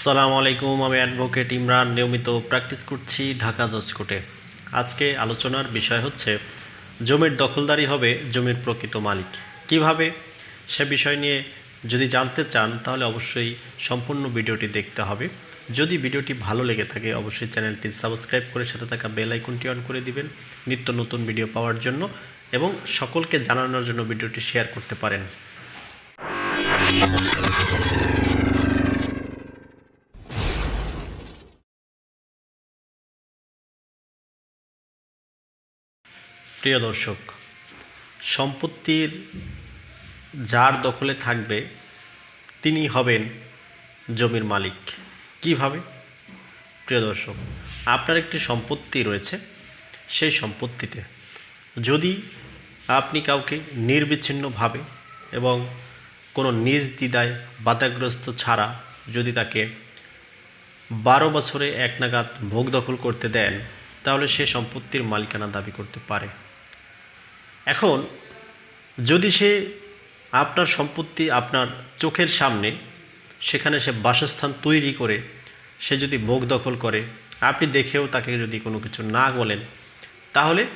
সালামু আলাইকুম, আমি অ্যাডভোকেট ইমরান। নিয়মিত প্র্যাকটিস করছি ঢাকা জজ কোর্টে। আজকে আলোচনার বিষয় হচ্ছে, জমির দখলদারি হবে জমির প্রকৃত মালিক। কীভাবে? সে বিষয় নিয়ে যদি জানতে চান, তাহলে অবশ্যই সম্পূর্ণ ভিডিওটি দেখতে হবে। যদি ভিডিওটি ভালো লেগে থাকে, অবশ্যই চ্যানেলটি সাবস্ক্রাইব করে সাথে থাকা বেল আইকনটি অন করে দিবেন, নিত্য নতুন ভিডিও পাওয়ার জন্য, এবং সকলকে জানানোর জন্য ভিডিওটি শেয়ার করতে পারেন। প্রিয় দর্শক, সম্পত্তির যার দখলে থাকবে, তিনি হবেন জমির মালিক। কীভাবে? প্রিয় দর্শক, আপনার একটি সম্পত্তি রয়েছে, সেই সম্পত্তিতে যদি আপনি কাউকে নির্বিচ্ছিন্নভাবে এবং কোনো নিজ দ্বিধায় বাধাগ্রস্ত ছাড়া যদি তাকে বারো বছরে এক নাগাদ ভোগ দখল করতে দেন, তাহলে সে সম্পত্তির মালিকানা দাবি করতে পারে। এখন, যদি সে আপনার সম্পত্তি আপনার চোখের সামনে, সেখানে সে বাসস্থান তৈরি করে, সে যদি ভোগ দখল করে, আপনি দেখেও তাকে যদি কোনো কিছু না বলেন, তাহলে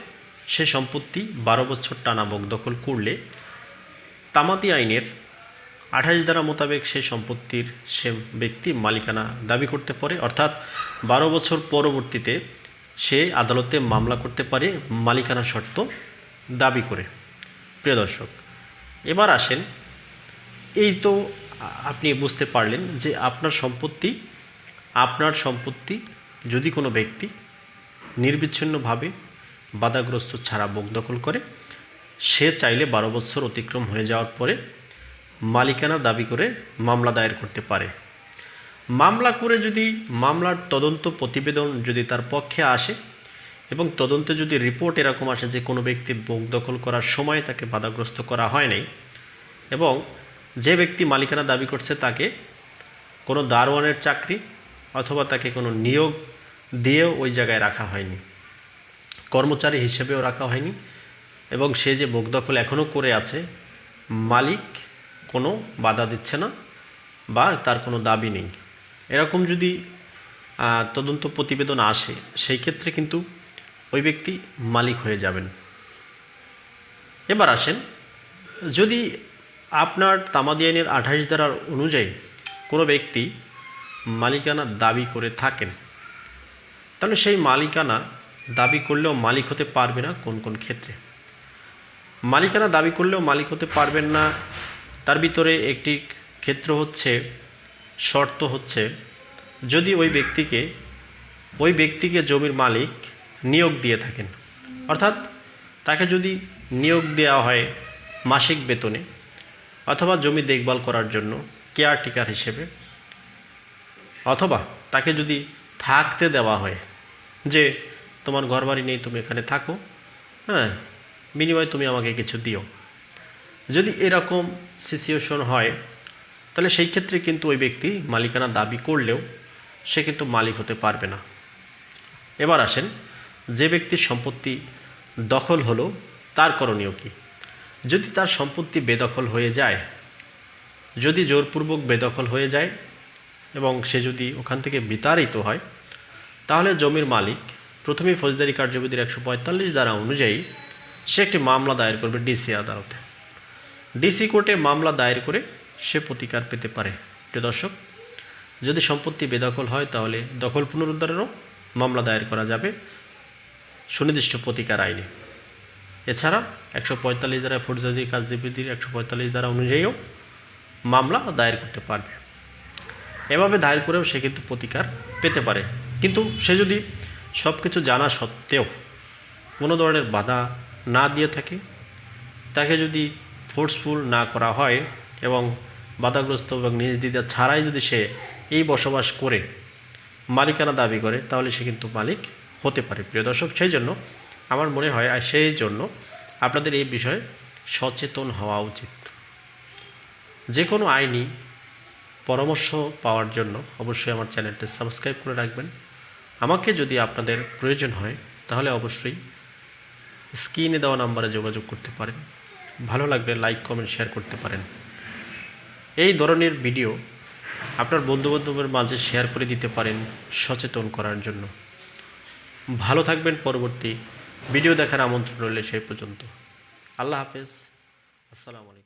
সে সম্পত্তি বারো বছর টানা ভোগ দখল করলে, তামাতি আইনের আঠাশ ধারা মোতাবেক সে সম্পত্তির সে ব্যক্তি মালিকানা দাবি করতে পারে। অর্থাৎ বারো বছর পরবর্তীতে সে আদালতে মামলা করতে পারে মালিকানা শর্ত দাবি করে। প্রিয় দর্শক, এবার আসেন, এই তো আপনি বুঝতে পারলেন যে আপনার সম্পত্তি আপনার সম্পত্তি যদি কোনো ব্যক্তি নির্বিচ্ছিন্নভাবে বাধাগ্রস্ত ছাড়া বোক দখল করে, সে চাইলে বারো বছর অতিক্রম হয়ে যাওয়ার পরে মালিকানা দাবি করে মামলা দায়ের করতে পারে। মামলা করে যদি মামলার তদন্ত প্রতিবেদন যদি তার পক্ষে আসে এবং তদন্তে যদি রিপোর্ট এরকম আসে যে কোনো ব্যক্তি বোক দখল করার সময় তাকে বাধাগ্রস্ত করা হয় নাই, এবং যে ব্যক্তি মালিকানা দাবি করছে তাকে কোনো দারোয়ানের চাকরি অথবা তাকে কোনো নিয়োগ দিয়েও ওই জায়গায় রাখা হয়নি, কর্মচারী হিসেবেও রাখা হয়নি, এবং সে যে ভোগ দখল এখনও করে আছে, মালিক কোনো বাধা দিচ্ছে না বা তার কোনো দাবি নেই। এরকম যদি তদন্ত প্রতিবেদন আসে, সেই ক্ষেত্রে কিন্তু ওই ব্যক্তি মালিক হয়ে যাবেন। এবার আসেন, যদি আপনার তামাদি আইনের আঠাশ ধারার অনুযায়ী কোনো ব্যক্তি মালিকানা দাবি করে থাকেন, তাহলে সেই মালিকানা দাবি করলেও মালিক হতে পারবে না কোন কোন ক্ষেত্রে। মালিকানা দাবি করলেও মালিক হতে পারবেন না, তার ভিতরে একটি ক্ষেত্র হচ্ছে, শর্ত হচ্ছে, যদি ওই ব্যক্তিকে ওই ব্যক্তিকে জমির মালিক নিয়োগ দিয়ে থাকেন। অর্থাৎ তাকে যদি নিয়োগ দেওয়া হয় মাসিক বেতনে অথবা জমি দেখভাল করার জন্য কেয়ারটেকার হিসেবে, অথবা তাকে যদি থাকতে দেওয়া হয় যে, তোমার ঘরবাড়ি নেই, তুমি এখানে থাকো। হ্যাঁ বিনিময়ে তুমি আমাকে কিছু দিও। যদি এরকম সিচুয়েশন হয়, তাহলে সেই ক্ষেত্রে কিন্তু ওই ব্যক্তি মালিকানা দাবি করলেও সে কিন্তু মালিক হতে পারবে না। এবার আসেন যে ব্যক্তির সম্পত্তি দখল হলো, তার করণীয় কী? যদি তার সম্পত্তি বেদখল হয়ে যায়, যদি জোরপূর্বক বেদখল হয়ে যায় এবং সে যদি ওখান থেকে বিতাড়িত হয়, তাহলে জমির মালিক প্রথমে ফৌজদারি কার্যবিধির একশো পঁয়তাল্লিশ ধারা অনুযায়ী সে একটি মামলা দায়ের করবে ডিসি আদালতে। ডিসি কোর্টে মামলা দায়ের করে সে প্রতিকার পেতে পারে। প্রিয় দর্শক, যদি সম্পত্তি বেদখল হয়, তাহলে দখল পুনরুদ্ধারেরও মামলা দায়ের করা যাবে। সুনির্দিষ্ট প্রতিকার আইনে। এছাড়া একশো পঁয়তাল্লিশ ধারা ফৌজদারি কার্যবিধির একশো পঁয়তাল্লিশ ধারা অনুযায়ীও মামলা দায়ের করতে পারবে। এভাবে দায়ের করেও সে কিন্তু প্রতিকার পেতে পারে। কিন্তু সে যদি সব কিছু জানা সত্ত্বেও কোনো ধরনের বাধা না দিয়ে থাকে, তাকে যদি ফোর্সফুল না করা হয় এবং বাধাগ্রস্ত এবং নিজ দিদা ছাড়াই যদি সে এই বসবাস করে, মালিকানা দাবি করে, তাহলে সে কিন্তু মালিক হতে পারে। প্রিয় দর্শক, সেই জন্য আমার মনে হয়, আর সেই জন্য আপনাদের এই বিষয়ে সচেতন হওয়া উচিত। যে কোনো আইনি পরামর্শ পাওয়ার জন্য অবশ্যই আমার চ্যানেলটি সাবস্ক্রাইব করে রাখবেন। আমাকে যদি আপনাদের প্রয়োজন হয়, তাহলে অবশ্যই স্ক্রিনে দেওয়া নাম্বারে যোগাযোগ করতে পারেন। ভালো লাগলে লাইক, কমেন্ট, শেয়ার করতে পারেন। এই ধরনের ভিডিও আপনার বন্ধুবান্ধবের মাঝে শেয়ার করে দিতে পারেন সচেতন করার জন্য। ভালো থাকবেন পরবর্তী ভিডিও দেখার আমন্ত্রণ রইলে সেই পর্যন্ত। আল্লাহ হাফেজ। আসসালামু আলাইকুম।